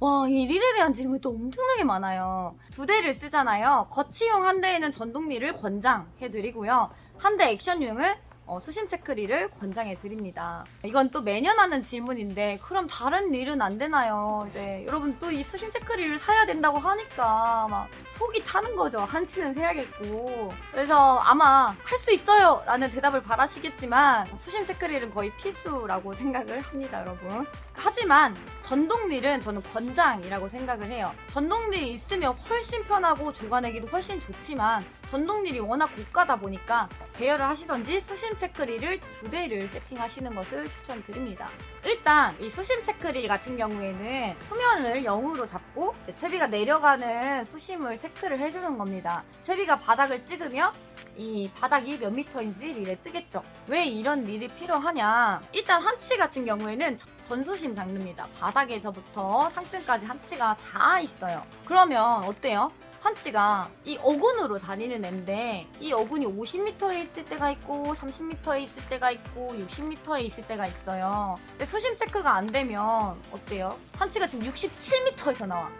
와, 이 릴에 대한 질문이 또 엄청나게 많아요. 두 대를 쓰잖아요. 거치용 한 대에는 전동릴을 권장해드리고요. 한 대 액션용은 어, 수심 체크릴을 권장해 드립니다. 이건 또 매년 하는 질문인데, 그럼 다른 릴은 안 되나요? 이제 여러분 또 이 수심 체크릴을 사야 된다고 하니까 막 속이 타는 거죠. 한치는 해야겠고. 그래서 아마 할 수 있어요! 라는 대답을 바라시겠지만, 수심 체크릴은 거의 필수라고 생각을 합니다, 여러분. 하지만 전동릴은 저는 권장이라고 생각을 해요. 전동릴이 있으면 훨씬 편하고 주간내기도 훨씬 좋지만 전동릴이 워낙 고가다 보니까 대여를 하시던지 수심 체크릴을 두 대를 세팅하시는 것을 추천드립니다. 일단 이 수심 체크릴 같은 경우에는 수면을 0으로 잡고 채비가 내려가는 수심을 체크를 해주는 겁니다. 채비가 바닥을 찍으면 이 바닥이 몇 미터인지 릴에 뜨겠죠. 왜 이런 릴이 필요하냐? 일단 한치 같은 경우에는 전수심 장르입니다. 바닥에서부터 상층까지 한치가 다 있어요. 그러면 어때요? 한치가 이 어군으로 다니는 앤데 이 어군이 50m에 있을 때가 있고 30m에 있을 때가 있고 60m에 있을 때가 있어요. 근데 수심 체크가 안 되면 어때요? 한치가 지금 67m에서 나와.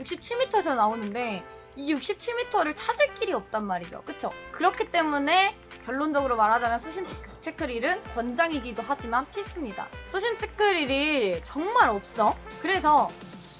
67m에서 나오는데 이 67m를 찾을 길이 없단 말이죠. 그쵸? 그렇기 때문에 결론적으로 말하자면 수심 체크릴은 권장이기도 하지만 필수입니다. 수심 체크릴이 정말 없어. 그래서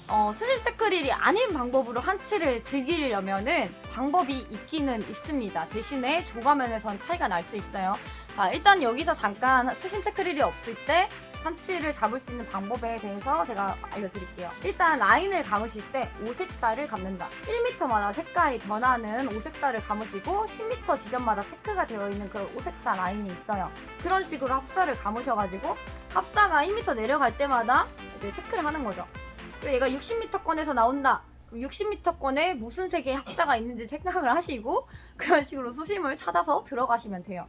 어, 수심 체크릴이 아닌 방법으로 한치를 즐기려면은 방법이 있기는 있습니다. 대신에 조가면에선 차이가 날 수 있어요. 자, 일단 여기서 잠깐 수심 체크릴이 없을 때 한치를 잡을 수 있는 방법에 대해서 제가 알려드릴게요. 일단 라인을 감으실 때 오색살을 감는다. 1m마다 색깔이 변하는 오색살을 감으시고 10m 지점마다 체크가 되어 있는 그런 오색살 라인이 있어요. 그런 식으로 합사를 감으셔가지고 합사가 1m 내려갈 때마다 이제 체크를 하는 거죠. 왜 얘가 60m권에서 나온다. 60m권에 무슨 색의 합사가 있는지 생각을 하시고 그런 식으로 수심을 찾아서 들어가시면 돼요.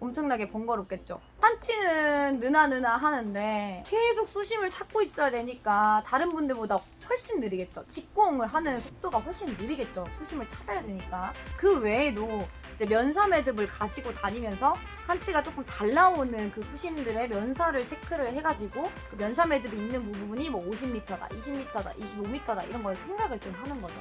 엄청나게 번거롭겠죠. 한치는 느나느나 하는데 계속 수심을 찾고 있어야 되니까 다른 분들보다 훨씬 느리겠죠. 직공을 하는 속도가 훨씬 느리겠죠. 수심을 찾아야 되니까. 그 외에도 이제 면사 매듭을 가지고 다니면서 한치가 조금 잘 나오는 그 수심들의 면사를 체크를 해가지고 그 면사 매듭이 있는 부분이 뭐 50m다, 20m다, 25m다 이런 걸 생각을 좀 하는 거죠.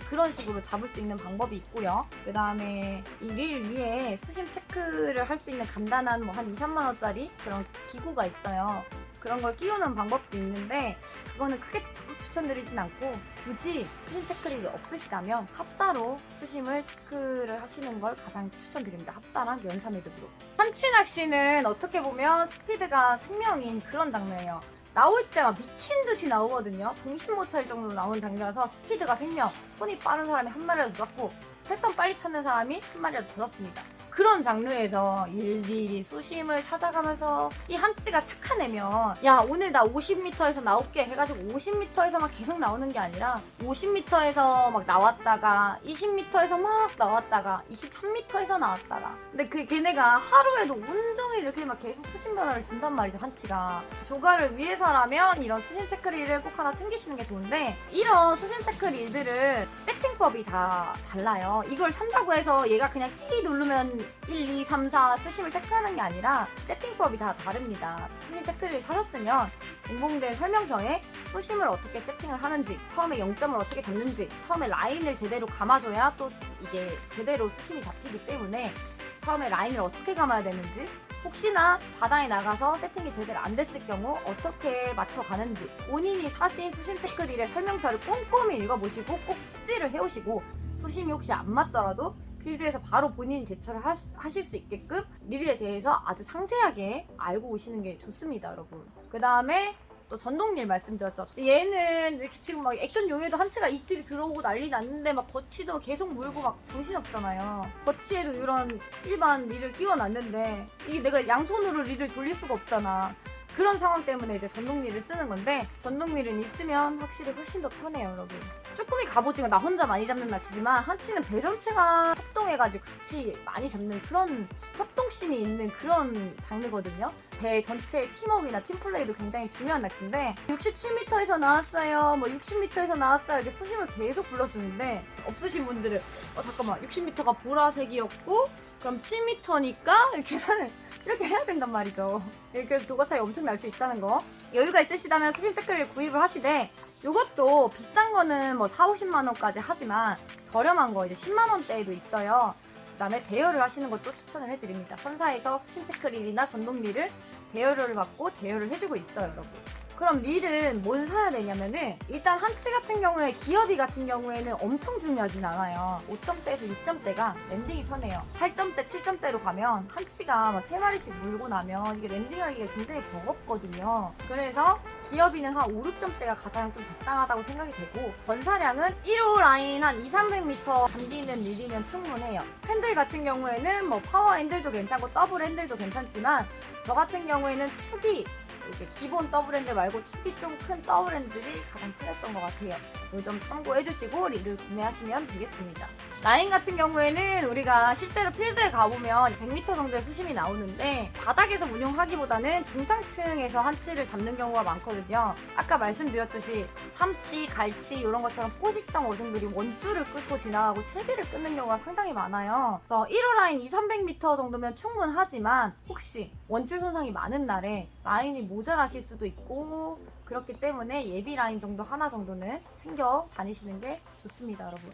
그런 식으로 잡을 수 있는 방법이 있고요. 그 다음에 이 릴 위에 수심 체크를 할 수 있는 간단한 뭐 한 2, 3만 원짜리 그런 기구가 있어요. 그런 걸 끼우는 방법도 있는데 그거는 크게 적극 추천드리진 않고 굳이 수심 체크릴이 없으시다면 합사로 수심을 체크를 하시는 걸 가장 추천드립니다. 합사랑 연사 매듭으로. 한치 낚시는 어떻게 보면 스피드가 생명인 그런 장르예요. 나올 때막 미친 듯이 나오거든요. 정신 못 차릴 정도로 나오는 장르라서 스피드가 생명. 손이 빠른 사람이 한 마리라도 더 잡고 패턴 빨리 찾는 사람이 한 마리라도 더 잡습니다. 그런 장르에서 일일이 수심을 찾아가면서 이 한치가 착한 애면 야 오늘 나 50m에서 나올게 해가지고 50m에서만 계속 나오는 게 아니라 50m에서 막 나왔다가 20m에서 막 나왔다가 23m에서 나왔다가. 근데 그 걔네가 하루에도 온종일 이렇게 막 계속 수심 변화를 준단 말이죠 한치가. 조가를 위해서라면 이런 수심 체크릴을 꼭 하나 챙기시는 게 좋은데 이런 수심 체크릴들은 세팅법이 다 달라요. 이걸 산다고 해서 얘가 그냥 끼 누르면 1, 2, 3, 4 수심을 체크하는 게 아니라 세팅법이 다 다릅니다. 수심 체크를 사셨으면 공봉된 설명서에 수심을 어떻게 세팅을 하는지, 처음에 0점을 어떻게 잡는지, 처음에 라인을 제대로 감아줘야 또 이게 제대로 수심이 잡히기 때문에 처음에 라인을 어떻게 감아야 되는지, 혹시나 바다에 나가서 세팅이 제대로 안 됐을 경우 어떻게 맞춰가는지 본인이 사신 수심 체크릴의 설명서를 꼼꼼히 읽어보시고 꼭 숙지를 해오시고 수심이 혹시 안 맞더라도 필드에서 바로 본인 대처를 하, 하실 수 있게끔 릴에 대해서 아주 상세하게 알고 오시는 게 좋습니다, 여러분. 그 다음에 또 전동릴 말씀드렸죠. 얘는 지금 막 액션 용에도 한치가 이틀이 들어오고 난리 났는데 막 거치도 계속 물고 막 정신없잖아요. 거치에도 이런 일반 릴을 끼워놨는데 이게 내가 양손으로 릴을 돌릴 수가 없잖아. 그런 상황 때문에 이제 전동릴을 쓰는 건데 전동릴은 있으면 확실히 훨씬 더 편해요 여러분. 쭈꾸미 갑오징어 나 혼자 많이 잡는 낚시지만 한치는 배 전체가 협동해가지고 같이 많이 잡는 그런 협 동 운동심이 있는 그런 장르거든요. 배 전체 팀워크나 팀플레이도 굉장히 중요한 낚시인데 67m에서 나왔어요, 뭐 60m에서 나왔어요 이렇게 수심을 계속 불러주는데 없으신 분들은 어 잠깐만 60m가 보라색이었고 그럼 7m니까 계산을 이렇게 해야 된단 말이죠. 그래서 조거 차이 엄청 날 수 있다는 거. 여유가 있으시다면 수심 태클을 구입을 하시되 이것도 비싼 거는 뭐 4, 50만 원까지 하지만 저렴한 거 이제 10만 원대에도 있어요. 그다음에 대여를 하시는 것도 추천을 해드립니다. 선사에서 수심 체크릴이나 전동릴을 대여료를 받고 대여를 해주고 있어요, 여러분. 그럼 릴은 뭘 사야 되냐면은 일단 한치 같은 경우에 기업이 같은 경우에는 엄청 중요하진 않아요. 5점대에서 6점대가 랜딩이 편해요. 8점대, 7점대로 가면 한치가 막 3마리씩 물고 나면 이게 랜딩하기가 굉장히 버겁거든요. 그래서 기업이는 한 5, 6점대가 가장 좀 적당하다고 생각이 되고 전사량은 1호 라인 한 2, 300m 담기는 릴이면 충분해요. 핸들 같은 경우에는 뭐 파워 핸들도 괜찮고 더블 핸들도 괜찮지만 저 같은 경우에는 축이 이렇게 기본 더블 핸들 말고 축이 좀 큰 더블 핸들이 가장 편했던 것 같아요. 이점 참고해주시고 릴을 구매하시면 되겠습니다. 라인 같은 경우에는 우리가 실제로 필드에 가보면 100m 정도의 수심이 나오는데 바닥에서 운용하기보다는 중상층에서 한치를 잡는 경우가 많거든요. 아까 말씀드렸듯이 삼치, 갈치 이런 것처럼 포식성 어종들이 원줄을 끊고 지나가고 채비를 끊는 경우가 상당히 많아요. 그래서 1호 라인 2, 300m 정도면 충분하지만 혹시 원줄 손상이 많은 날에 라인이 모자라실 수도 있고 그렇기 때문에 예비 라인 정도 하나 정도는 챙겨 다니시는 게 좋습니다, 여러분.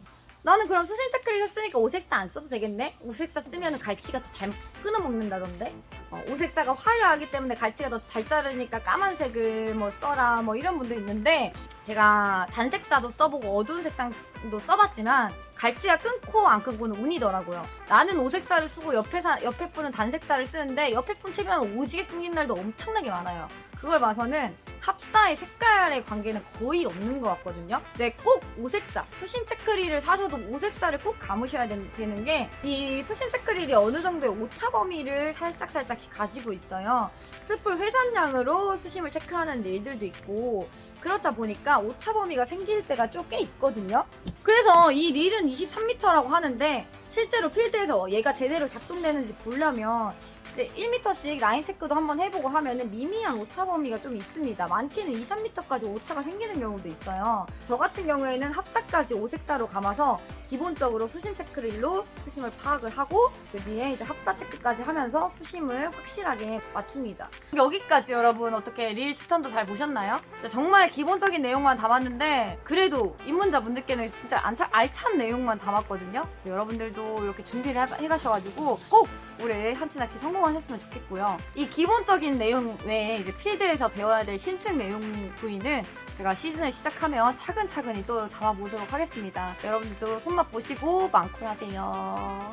너는 그럼 수심 체크를 썼으니까 오색사 안 써도 되겠네? 오색사 쓰면 갈치가 더 잘 끊어먹는다던데? 어, 오색사가 화려하기 때문에 갈치가 더 잘 자르니까 까만색을 뭐 써라 뭐 이런 분도 있는데 제가 단색사도 써보고 어두운 색상도 써봤지만 갈치가 끊고 안 끊고는 운이더라고요. 나는 오색사를 쓰고 옆에 사, 옆에 분은 단색사를 쓰는데 옆에 분 채비하면 오지게 끊긴 날도 엄청나게 많아요. 그걸 봐서는 합사의 색깔의 관계는 거의 없는 것 같거든요. 네, 꼭 오색사, 수심 체크릴을 사셔도 오색사를 꼭 감으셔야 된- 되는 게 이 수심 체크릴이 어느 정도의 오차 범위를 살짝 살짝씩 가지고 있어요. 스풀 회전량으로 수심을 체크하는 일들도 있고 그렇다 보니까 오차 범위가 생길 때가 좀 꽤 있거든요. 그래서 이 릴은 23m라고 하는데 실제로 필드에서 얘가 제대로 작동되는지 보려면 이제 1m씩 라인 체크도 한번 해보고 하면은 미미한 오차 범위가 좀 있습니다. 많게는 2, 3m까지 오차가 생기는 경우도 있어요. 저 같은 경우에는 합사까지 오색사로 감아서 기본적으로 수심 체크릴로 수심을 파악을 하고 그 뒤에 이제 합사 체크까지 하면서 수심을 확실하게 맞춥니다. 여기까지 여러분 어떻게 릴 추천도 잘 보셨나요? 정말 기본적인 내용만 담았는데 그래도 입문자분들께는 진짜 알찬 내용만 담았거든요. 여러분들도 이렇게 준비를 해- 해가셔가지고 꼭 올해 한치 낚시 성공하 셨으면 좋겠고요. 이 기본적인 내용 외에 이제 필드에서 배워야 될 실증 내용 부위는 제가 시즌을 시작하면 차근차근히 또 담아보도록 하겠습니다. 여러분들도 손맛 보시고 많고 하세요.